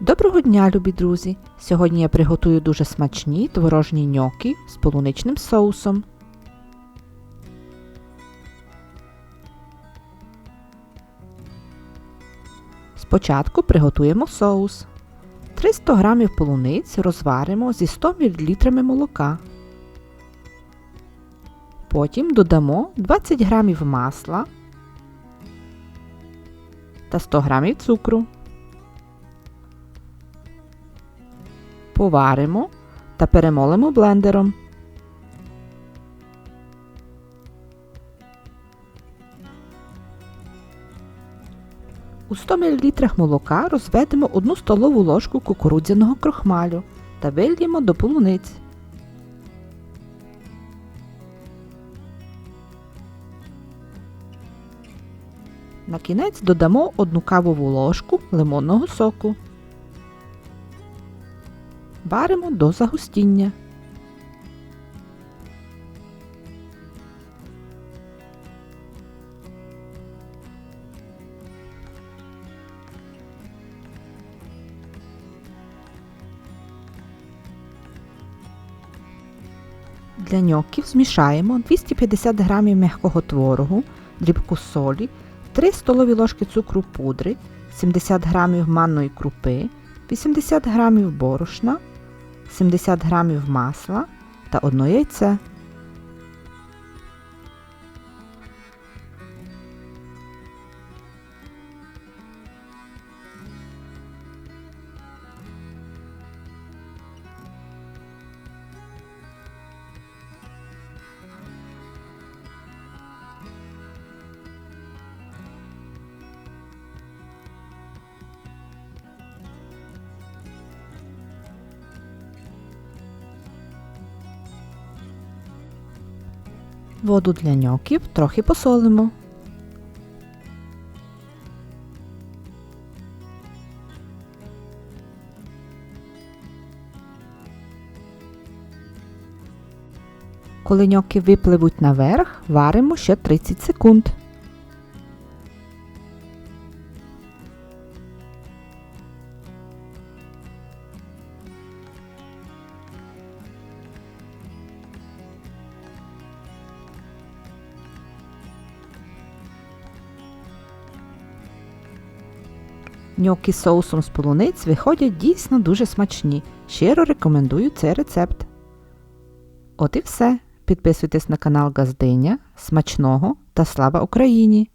Доброго дня, любі друзі! Сьогодні я приготую дуже смачні творожні ньокі з полуничним соусом. Спочатку приготуємо соус. 300 г полуниць розваримо зі 100 мл молока. Потім додамо 20 г масла та 100 г цукру. Поваримо та перемолимо блендером. У 100 мл молока розведемо 1 столову ложку кукурудзяного крохмалю та вильємо до полуниць. На кінець додамо 1 кавову ложку лимонного соку. Варимо до загустіння. Для ньоків змішаємо 250 г м'якого творогу, дрібку солі, 3 столові ложки цукру пудри, 70 г манної крупи, 80 г борошна, 70 грамів масла та 1 яйце. Воду для ньоків трохи посолимо. Коли ньоки випливуть наверх, варимо ще 30 секунд. Ньокі з соусом з полуниць виходять дійсно дуже смачні. Щиро рекомендую цей рецепт. От і все. Підписуйтесь на канал Газдиня. Смачного та слава Україні!